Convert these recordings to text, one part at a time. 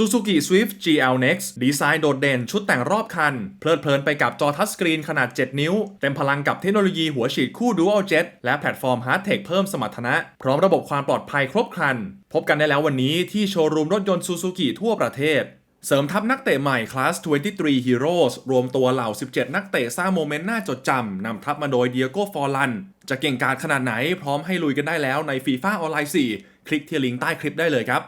Suzuki Swift GL Next ดีไซน์โดดเด่นชุดแต่งรอบคัน เพลิดเพลินไปกับจอทัชสกรีนขนาด 7 นิ้ว เต็มพลังกับเทคโนโลยีหัวฉีดคู่ Dual Jet และแพลตฟอร์ม Hard Tech เพิ่มสมรรถนะ พร้อมระบบความปลอดภัยครบครัน พบกันได้แล้ววันนี้ที่โชว์รูมรถยนต์ Suzuki ทั่วประเทศเสริมทัพนักเตะใหม่คลาส 23 Heroes รวมตัวเหล่า 17 นักเตะสร้างโมเมนต์น่าจดจำ นำทัพมาโดยเดียโก้ฟอร์ลัน จะเก่งกาจขนาดไหนพร้อมให้ลุยกันได้แล้วในฟีฟ่าออนไลน์ 4 คลิกที่ลิงก์ใต้คลิปได้เลยครับ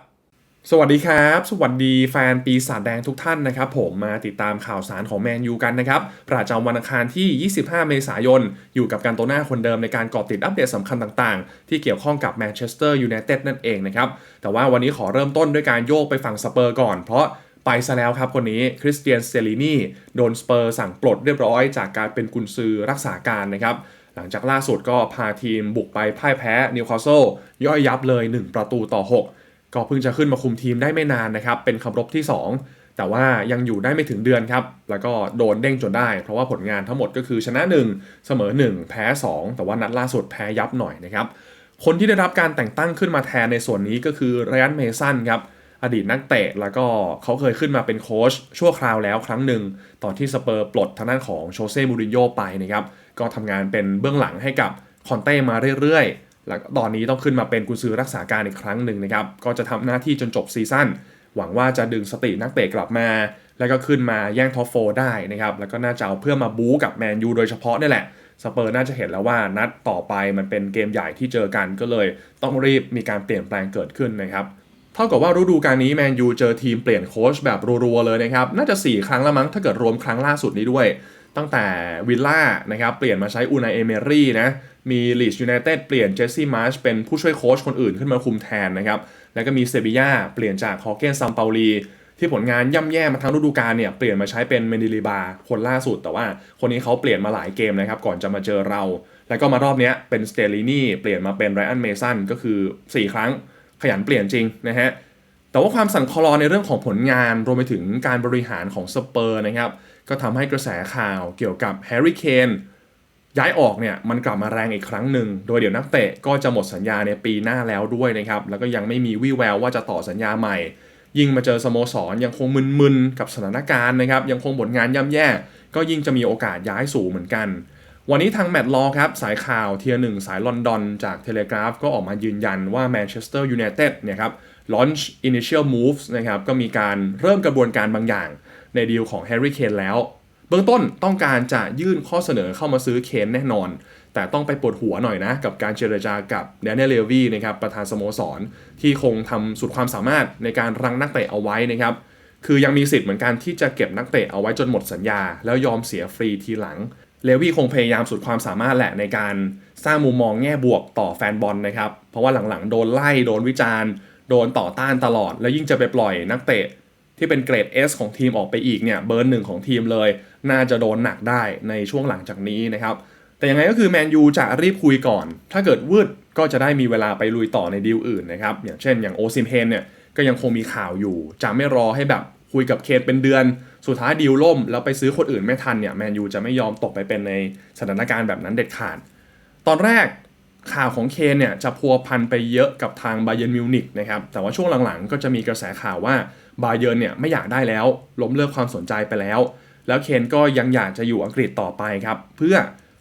สวัสดีครับ สวัสดีแฟนปีศาจแดงทุกท่านนะครับ ผมมาติดตามข่าวสารของแมนยูกันนะครับ ประจำวันอังคารที่ 25 เมษายน อยู่กับการโตหน้าคนเดิมในการเกาะติดอัปเดตสำคัญต่างๆ ที่เกี่ยวข้องกับแมนเชสเตอร์ยูไนเต็ดนั่นเองนะครับ แต่ว่าวันนี้ขอเริ่มต้นด้วยการโยกไปฝั่งสเปอร์ก่อน เพราะไปซะแล้วครับคนนี้คริสเตียนเซลินีโดนสเปอร์สั่งปลดเรียบร้อย จากการเป็นกุนซือรักษาการนะครับหลังจากล่าสุดก็พาทีมบุกไปพ่ายแพ้นิวคาสเซิลย่อยยับเลย 1 ประตูต่อ 6 ก็เพิ่งจะขึ้นมาคุมทีมได้ไม่นานนะครับ เป็นคำรบที่ 2 แต่ว่ายังอยู่ได้ไม่ถึงเดือนครับ แล้วก็โดนเด้งจนได้ เพราะว่าผลงานทั้งหมดก็คือชนะ 1 เสมอ 1 แพ้ 2 แต่ว่านัดล่าสุดแพ้ยับหน่อยนะครับ คนที่ได้รับการแต่งตั้งขึ้นมาแทนในส่วนนี้ก็คือไรอันเมสันครับอดีตนักเตะแล้วก็เขาเคยขึ้นมาเป็นโค้ชชั่วคราวแล้วครั้งหนึ่ง ตอนที่สเปอร์ปลดทางด้านของโชเซ่มูรินโญ่ไปนะครับ ก็ทำงานเป็นเบื้องหลังให้กับคอนเต้มาเรื่อยๆ แล้วตอนนี้ต้องขึ้นมาเป็นกุญซือรักษาการอีกครั้งหนึ่งนะครับ ก็จะทำหน้าที่จนจบซีซั่นหวังว่าจะดึงสตินักเตะกลับมา แล้วก็ขึ้นมาแย่งท็อปโฟได้นะครับ แล้วก็น่าจะเอาเพื่อมาบู๊กับแมนยูโดยเฉพาะนี่แหละสเปอร์น่าจะเห็นแล้วว่านัดต่อไปมันเป็นเกมใหญ่ที่เจอกันก็เลย ต้องรีบมีการเปลี่ยนแปลงเกิดขึ้นนะครับเท่ากับว่าฤดูกาลนี้แมนยูเจอทีมเปลี่ยนโค้ชแบบรัวๆเลยนะครับน่าจะ 4 ครั้งแล้วมั้งถ้าเกิดรวมครั้งล่าสุดนี้ด้วย ตั้งแต่วิลล่านะครับเปลี่ยนมาใช้อูนายเอเมรี่นะ มีลีดยูไนเต็ดเปลี่ยนเจสซี่มาร์ชเป็นผู้ช่วยโค้ชคนอื่นขึ้นมาคุมแทนนะครับ แล้วก็มีเซบียาเปลี่ยนจากฮอเกนซัมเปาลีที่ผลงานย่ำแย่มาทั้งฤดูกาลเนี่ยเปลี่ยนมาใช้เป็นเมนิลิบาคนล่าสุด แต่ว่าคนนี้เขาเปลี่ยนมาหลายเกมนะครับก่อนจะมาเจอเรา แล้วก็มารอบนี้เป็นสเตลินีเปลี่ยนมาเป็นไรอันเมสันก็คือ 4 ครั้งขยันเปลี่ยนจริงนะฮะแต่ว่าความสั่นคลอนในเรื่องของผลงานรวมไปถึงการบริหารของสเปอร์นะครับก็ทำให้กระแสข่าวเกี่ยวกับแฮร์รี่เคน ย้ายออกเนี่ยมันกลับมาแรงอีกครั้งหนึ่ง โดยเดี๋ยวนักเตะก็จะหมดสัญญาในปีหน้าแล้วด้วยนะครับ แล้วก็ยังไม่มีวี่แววว่าจะต่อสัญญาใหม่ ยิ่งมาเจอสโมสรยังคงมึนๆ กับสถานการณ์นะครับ ยังคงผลงานย่ำแย่ ก็ยิ่งจะมีโอกาสย้ายสูงเหมือนกัน วันนี้ทางแมตต์ลอครับ สายข่าวเทียร์หนึ่งสายลอนดอนจากเทเลกราฟก็ออกมายืนยันว่าแมนเชสเตอร์ยูไนเต็ดเนี่ยครับ launch initial moves นะครับก็มีการเริ่มกระบวนการบางอย่าง ในดีลของแฮร์รี่เคนแล้ว เบื้องต้นต้องการจะยื่นข้อเสนอเข้ามาซื้อเคนแน่นอน แต่ต้องไปปวดหัวหน่อยนะ กับการเจรจากับเดนเนลเลวีนะครับประธานสโมสร ที่คงทำสุดความสามารถในการรังนักเตะเอาไว้นะครับคือยังมีสิทธิ์เหมือนกันที่จะเก็บนักเตะเอาไว้จนหมดสัญญา แล้วยอมเสียฟรีทีหลังเลวี่คงพยายามสุดความสามารถแหละในการสร้างมุมมองแง่บวกต่อแฟนบอลนะครับ เพราะว่าหลังๆ โดนไล่ โดนวิจารณ์ โดนต่อต้านตลอด แล้วยิ่งจะไปปล่อยนักเตะ ที่เป็นเกรด S ของทีมออกไปอีกเนี่ยเบอร์หนึ่งของทีมเลย น่าจะโดนหนักได้ในช่วงหลังจากนี้นะครับ แต่ยังไงก็คือแมนยูจะรีบคุยก่อน ถ้าเกิดวืดก็จะได้มีเวลาไปลุยต่อในดีลอื่นนะครับ อย่างเช่นอย่างโอซิมเพนเนี่ยก็ยังคงมีข่าวอยู่ จะไม่รอให้แบบคุยกับเคนเป็นเดือน สุดท้ายดีลล่ม แล้วไปซื้อคนอื่นไม่ทันเนี่ยแมนยูจะไม่ยอมตกไปเป็นในสถานการณ์แบบนั้นเด็ดขาด ตอนแรกข่าวของเคนเนี่ยจะพัวพันไปเยอะกับทางบาเย r n m มิวนิกนะครับ แต่ว่าช่วงหลังๆ ก็จะมีกระแสข่าวว่า บาเย r n เนี่ยไม่อยากได้แล้ว ล้มเลิกความสนใจไปแล้ว แล้วเคนก็ยังอยากจะอยู่อังกฤษต่อไปครับ เพื่อ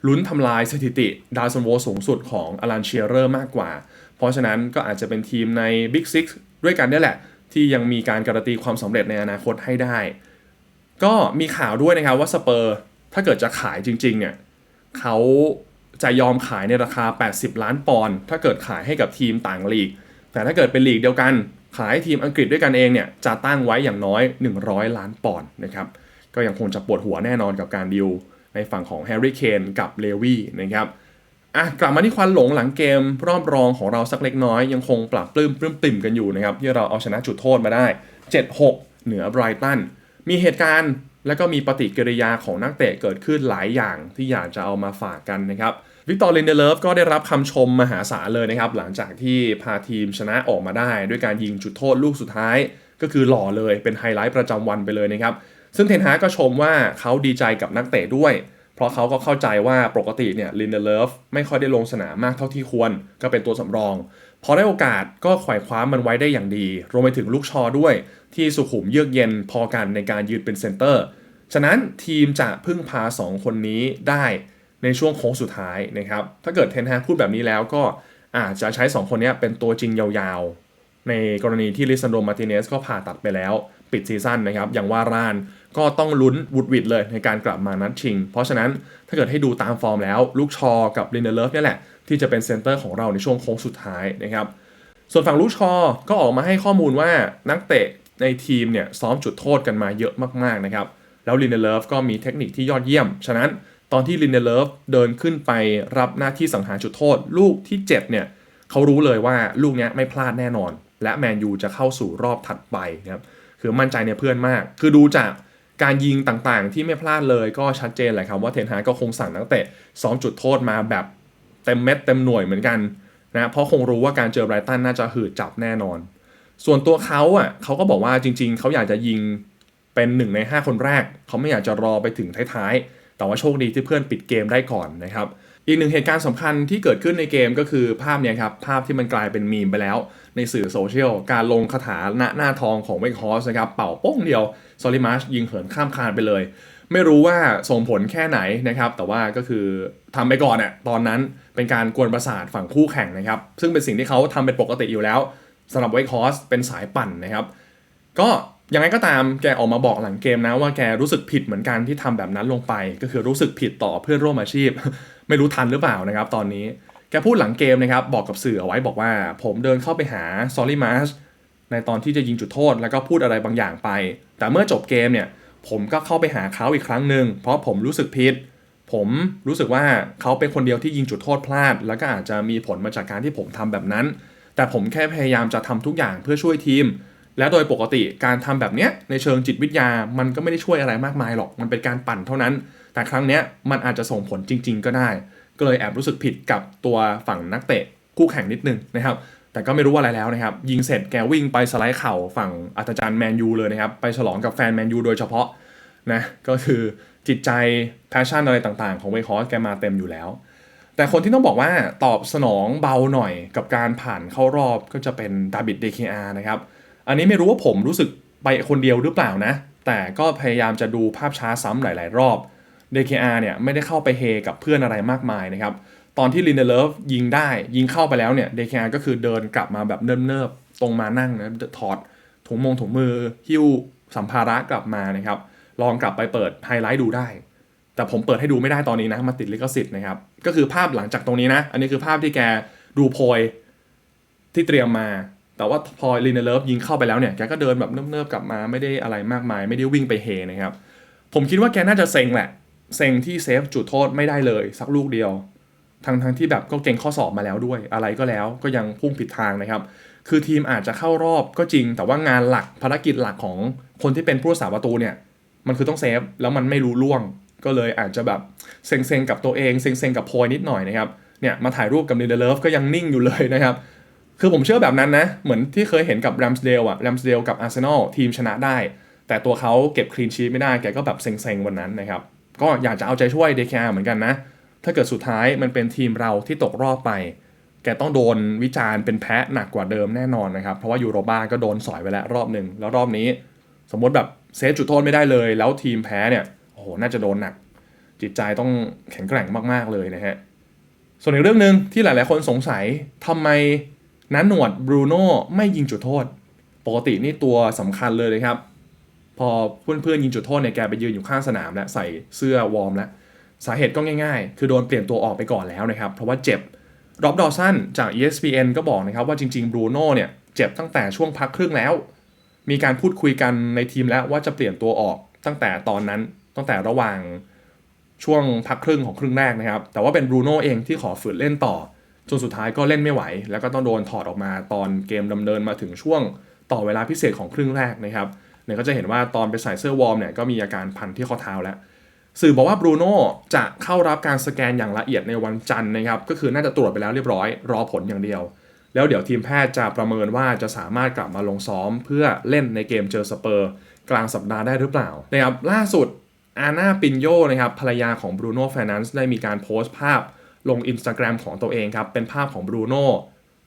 ลุ้นทำลายสถิติดาวซันโวสูงสุดของอลันเชียเรอร์มากกว่า เพราะฉะนั้นก็อาจจะเป็นทีมใน Big Six ด้วยกันนี่แหละ ที่ยังมีการการันตีความสำเร็จในอนาคตให้ได้ ก็มีข่าวด้วยนะครับว่าสเปอร์ถ้าเกิดจะขายจริงๆเนี่ยเขาจะยอมขายในราคา 80 ล้านปอนด์ถ้าเกิดขายให้กับทีมต่างลีก แต่ถ้าเกิดเป็นลีกเดียวกัน ขายให้ทีมอังกฤษด้วยกันเองเนี่ยจะตั้งไว้อย่างน้อย 100 ล้านปอนด์นะครับก็ยังคงจะปวดหัวแน่นอนกับการดิวในฝั่งของแฮร์รี่เคนกับเลวี่นะครับอะกลับมาที่ควันหลงหลังเกมรอบรองของเราสักเล็กน้อย ยังคงปรับปลื้มปลื้มปิ่มกันอยู่นะครับที่เราเอาชนะจุดโทษมาได้ 7-6 เหนือไบรตันมีเหตุการณ์และก็มีปฏิกิริยาของนักเตะเกิดขึ้นหลายอย่างที่อยากจะเอามาฝากกันนะครับ วิกตอร์ลินเดเลฟก็ได้รับคำชมมหาศาลเลยนะครับ หลังจากที่พาทีมชนะออกมาได้ ด้วยการยิงจุดโทษลูกสุดท้าย ก็คือหล่อเลยเป็นไฮไลท์ประจำวันไปเลยนะครับ ซึ่งเทนฮาก็ชมว่าเขาดีใจกับนักเตะด้วย เพราะเขาก็เข้าใจว่าปกติเนี่ยลินเดเลฟไม่ค่อยได้ลงสนามมากเท่าที่ควร ก็เป็นตัวสำรอง พอได้โอกาสก็ขวายคว้ามันไว้ได้อย่างดี รวมไปถึงลูกชอด้วย ที่สุขุมเยือกเย็นพอกันในการยืนเป็นเซนเตอร์ ฉะนั้นทีมจะพึ่งพา 2 คนนี้ได้ ในช่วงโค้งสุดท้ายนะครับ ถ้าเกิดเทนฮากพูดแบบนี้แล้วก็อาจจะใช้ 2 คนนี้เป็นตัวจริงยาวๆ ในกรณีที่ลิซันโดมาติเนสก็ผ่าตัดไปแล้วปิดซีซั่นนะครับ อย่างว่ารานก็ต้องลุ้นวุดวิดเลยในการกลับมานัดชิง เพราะฉะนั้นถ้าเกิดให้ดูตามฟอร์มแล้ว ลูกชอกับลินเดเลฟนี่แหละ ที่จะเป็นเซนเตอร์ของเราในช่วงโค้งสุดท้ายนะครับ ส่วนฝั่งลูกชอก็ออกมาให้ข้อมูลว่านักเตะในทีมเนี่ยซ้อมจุดโทษกันมาเยอะมากๆนะครับ แล้วลินเดเลฟก็มีเทคนิคที่ยอดเยี่ยม ฉะนั้น ตอนที่ลินเดเลฟเดินขึ้นไปรับหน้าที่สังหารจุดโทษ ลูกที่ 7 เนี่ยเขารู้เลยว่าลูกนี้ไม่พลาดแน่นอน และแมนยูจะเข้าสู่รอบถัดไปนะครับคือมั่นใจในเพื่อนมาก คือดูจากการยิงต่างๆ ที่ไม่พลาดเลยก็ชัดเจนแหละครับว่าเทนฮากก็คงสั่งนักเตะซ้อมจุดโทษมาแบบเต็มเม็ดเต็มหน่วยเหมือนกันนะเพราะคงรู้ว่าการเจอไบรตันน่าจะหืดจับแน่นอน ส่วนตัวเขาอะเขาก็บอกว่าจริง ๆ เขาอยากจะยิงเป็นหนึ่งใน 5 คนแรก เขาไม่อยากจะรอไปถึงท้ายๆ แต่ว่าโชคดีที่เพื่อนปิดเกมได้ก่อนนะครับอีกหนึ่งเหตุการณ์สำคัญที่เกิดขึ้นในเกมก็คือภาพเนี้ยครับ ภาพที่มันกลายเป็นมีมไปแล้ว ในสื่อโซเชียล การลงคาถาหน้าหน้าทองของเวกฮอสนะครับ เป่าโป้งเดียวซอลิมาชยิงเหินข้ามคานไปเลย ไม่รู้ว่าส่งผลแค่ไหนนะครับ แต่ว่าก็คือทำไปก่อนอะตอนนั้นเป็นการกวนประสาทฝั่งคู่แข่งนะครับ ซึ่งเป็นสิ่งที่เขาทำเป็นปกติอยู่แล้วสำหรับเวกฮอสเป็นสายปั่นนะครับ ก็ ยังไงก็ตามแกออกมาบอกหลังเกมนะว่าแกรู้สึกผิดเหมือนกันที่ทำแบบนั้นลงไป ก็คือรู้สึกผิดต่อเพื่อนร่วมอาชีพ ไม่รู้ทันหรือเปล่านะครับตอนนี้แกพูดหลังเกมนะครับบอกกับสื่อเอาไว้บอกว่าผมเดินเข้าไปหาซอลลี่มาสในตอนที่จะยิงจุดโทษแล้วก็พูดอะไรบางอย่างไป แต่เมื่อจบเกมเนี่ยผมก็เข้าไปหาเขาอีกครั้งหนึ่งเพราะผมรู้สึกผิด ผมรู้สึกว่าเขาเป็นคนเดียวที่ยิงจุดโทษพลาด แล้วก็อาจจะมีผลมาจากการที่ผมทำแบบนั้น แต่ผมแค่พยายามจะทำทุกอย่างเพื่อช่วยทีม และโดยปกติการทำแบบเนี้ยในเชิงจิตวิทยามันก็ไม่ได้ช่วยอะไรมากมายหรอกมันเป็นการปั่นเท่านั้น แต่ครั้งเนี้ยมันอาจจะส่งผลจริง ๆ ก็ได้ ก็เลยแอบรู้สึกผิดกับตัวฝั่งนักเตะคู่แข่งนิดนึงนะครับแต่ก็ไม่รู้ว่าอะไรแล้วนะครับ ยิงเสร็จแกวิ่งไปสไลด์เข่าฝั่งอาจารย์แมนยูเลยนะครับ ไปฉลองกับแฟนแมนยูโดยเฉพาะนะก็คือจิตใจแพชชั่นอะไรต่างๆ ของเวคอสแกมาเต็มอยู่แล้ว แต่คนที่ต้องบอกว่าตอบสนองเบาหน่อยกับการผ่านเข้ารอบก็จะเป็นดาบิดเดคอานะครับ อันนี้ไม่รู้ว่าผมรู้สึกไปคนเดียวหรือเปล่านะ แต่ก็พยายามจะดูภาพช้าซ้ำหลาย ๆ รอบ DKR เนี่ยไม่ได้เข้าไปเฮกับเพื่อนอะไรมากมายนะครับ ตอนที่ลินเดเลฟยิงได้ยิงเข้าไปแล้วเนี่ย DKR ก็คือเดินกลับมาแบบเนิบๆตรงมานั่งนะถอดถุงมงถุงมือ หิ้วสัมภาระกลับมานะครับ ลองกลับไปเปิดไฮไลท์ดูได้ แต่ผมเปิดให้ดูไม่ได้ตอนนี้นะมาติดลิขสิทธิ์นะครับ ก็คือภาพหลังจากตรงนี้นะ อันนี้คือภาพที่แกดูโพยที่เตรียมมา แต่ว่าพอลินเดเลฟยิงเข้าไปแล้วเนี่ยแกก็เดินแบบเนิบๆกลับมาไม่ได้อะไรมากมาย ไม่ได้วิ่งไปเฮนะครับ ผมคิดว่าแกน่าจะเซ็งแหละเซ็งที่เซฟจุดโทษไม่ได้เลย สักลูกเดียวทั้งทั้งที่แบบก็เก่งข้อสอบมาแล้วด้วย อะไรก็แล้วก็ยังพุ่งผิดทางนะครับ คือทีมอาจจะเข้ารอบก็จริง แต่ว่างานหลักภารกิจหลักของคนที่เป็นผู้รักษาประตูเนี่ย มันคือต้องเซฟแล้วมันไม่รู้ล่วง ก็เลยอาจจะแบบเซ็งๆกับตัวเองเซ็งๆกับโพยนิดหน่อยนะครับเนี่ยมาถ่ายรูปกับนิเดเลฟก็ยังนิ่งอยู่เลยนะครับ คือผมเชื่อแบบนั้นนะ เหมือนที่เคยเห็นกับแรมสเดลอะแรมสเดลกับอาร์เซนอลทีมชนะได้ แต่ตัวเขาเก็บคลีนชีตไม่ได้ แกก็แบบเซ็งๆวันนั้นนะครับ ก็อยากจะเอาใจช่วยเดคาเหมือนกันนะ ถ้าเกิดสุดท้ายมันเป็นทีมเราที่ตกรอบไป แกต้องโดนวิจารณ์เป็นแพ้หนักกว่าเดิมแน่นอนนะครับ เพราะว่ายูโรบ้าก็โดนสอยไปแล้วรอบหนึ่งแล้วรอบนี้ สมมติแบบเซฟจุดโทษไม่ได้เลย แล้วทีมแพ้เนี่ย โอ้โห น่าจะโดนหนัก จิตใจต้องแข็งแกร่งมากๆเลยนะฮะ ส่วนอีกเรื่องหนึ่งที่หลาย ๆ คนสงสัยทำไม นั้นหนวดบรูโน่ไม่ยิงจุดโทษ ปกตินี่ตัวสำคัญเลยนะครับ พอเพื่อนๆยิงจุดโทษเนี่ยแกไปยืนอยู่ข้างสนามแล้วใส่เสื้อวอร์มแล้วสาเหตุก็ง่ายๆ คือโดนเปลี่ยนตัวออกไปก่อนแล้วนะครับ เพราะว่าเจ็บรอบดอสันจาก ESPN ก็บอกนะครับว่าจริงๆบรูโน่เนี่ยเจ็บตั้งแต่ช่วงพักครึ่งแล้ว มีการพูดคุยกันในทีมแล้วว่าจะเปลี่ยนตัวออกตั้งแต่ตอนนั้นตั้งแต่ระหว่างช่วงพักครึ่งของครึ่งแรกนะครับ แต่ว่าเป็นบรูโน่เองที่ขอฝืนเล่นต่อ จนสุดท้ายก็เล่นไม่ไหว แล้วก็ต้องโดนถอดออกมาตอนเกมดำเนินมาถึงช่วงต่อเวลาพิเศษของครึ่งแรกนะครับเนี่ยก็จะเห็นว่าตอนไปใส่เสื้อวอร์มเนี่ยก็มีอาการพันที่ข้อเท้าแล้ว สื่อบอกว่าบรูโน่จะเข้ารับการสแกนอย่างละเอียดในวันจันทร์นะครับ ก็คือน่าจะตรวจไปแล้วเรียบร้อย รอผลอย่างเดียว แล้วเดี๋ยวทีมแพทย์จะประเมินว่าจะสามารถกลับมาลงซ้อม เพื่อเล่นในเกมเจอสเปอร์ กลางสัปดาห์ได้หรือเปล่านะครับล่าสุดอาน่าปินโยนะครับภรรยาของบรูโน่ไฟแนนซ์ได้มีการโพสต์ภาพ ลง Instagram ของตัวเองครับ เป็นภาพของบรูโน่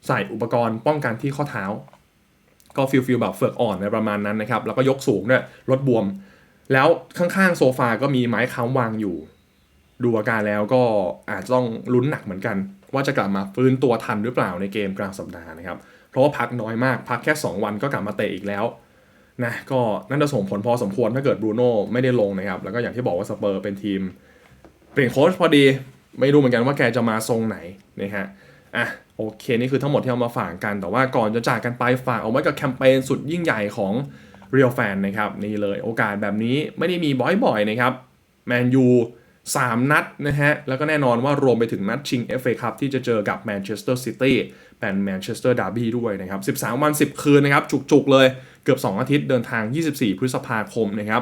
ใส่อุปกรณ์ป้องกันที่ข้อเท้า ก็ฟิลฟิลแบบเฟือกอ่อนในประมาณนั้นนะครับ แล้วก็ยกสูงด้วยลดบวม แล้วข้างๆโซฟาก็มีไม้ค้ำวางอยู่ ดูอาการแล้วก็อาจจะต้องลุ้นหนักเหมือนกัน ว่าจะกลับมาฟื้นตัวทันหรือเปล่าในเกมกลางสัปดาห์นะครับ เพราะว่าพักน้อยมากพักแค่ 2 วันก็กลับมาเตะอีกแล้วนะก็นั่นจะส่งผลพอสมควรถ้าเกิดบรูโน่ไม่ได้ลงนะครับ แล้วก็อย่างที่บอกว่าสเปอร์เป็นทีม เปลี่ยนโค้ชพอดี ไม่รู้เหมือนกันว่าแกจะมาทรงไหนนะฮะอะโอเคนี่คือทั้งหมดที่เอามาฝากกัน แต่ว่าก่อนจะจากกันไปฝากเอาไว้กับแคมเปญสุดยิ่งใหญ่ของ Real Fan นะครับนี่เลยโอกาสแบบนี้ไม่ได้มีบ่อยๆนะครับแมนยู3 นัดนะฮะ แล้วก็แน่นอนว่ารวมไปถึงนัดชิง FA Cup ที่จะเจอกับแมนเชสเตอร์ซิตี้เป็นแมนเชสเตอร์ดาร์บี้ด้วยนะครับ 13 วัน 10 คืนนะครับ จุกๆเลยเกือบ 2 อาทิตย์เดินทาง 24 พฤษภาคมนะครับ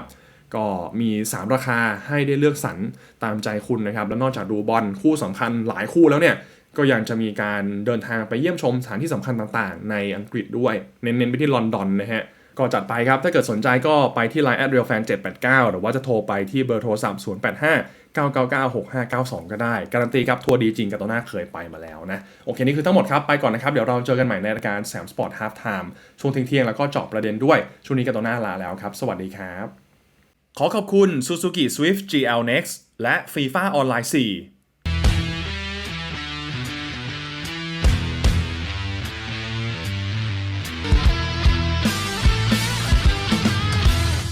ก็มี 3 ราคาให้ได้เลือกสรรตามใจคุณนะครับ แล้วนอกจากดูบอลคู่สำคัญหลายคู่แล้วเนี่ย ก็ยังจะมีการเดินทางไปเยี่ยมชมสถานที่สำคัญต่างๆ ในอังกฤษด้วย เน้นๆไปที่ลอนดอนนะฮะ ก็จัดไปครับ ถ้าเกิดสนใจก็ไปที่ Line at realfan 789 หรือว่าจะโทรไปที่เบอร์โทรศัพท์085 999 6592 ก็ได้ การันตีครับ ทัวร์ดีจริงกับตัวหน้าเคยไปมาแล้วนะ โอเค นี่คือทั้งหมดครับ ไปก่อนนะครับ เดี๋ยวเราเจอกันใหม่ในรายการแซมสปอร์ตฮาล์ฟไทม์ช่วงเที่ยงๆแล้วก็เจาะประเด็นด้วยช่วงนี้กับตัวหน้าลาแล้วครับ สวัสดีครับ ขอขอบคุณ Suzuki Swift GL Next และ FIFA Online 4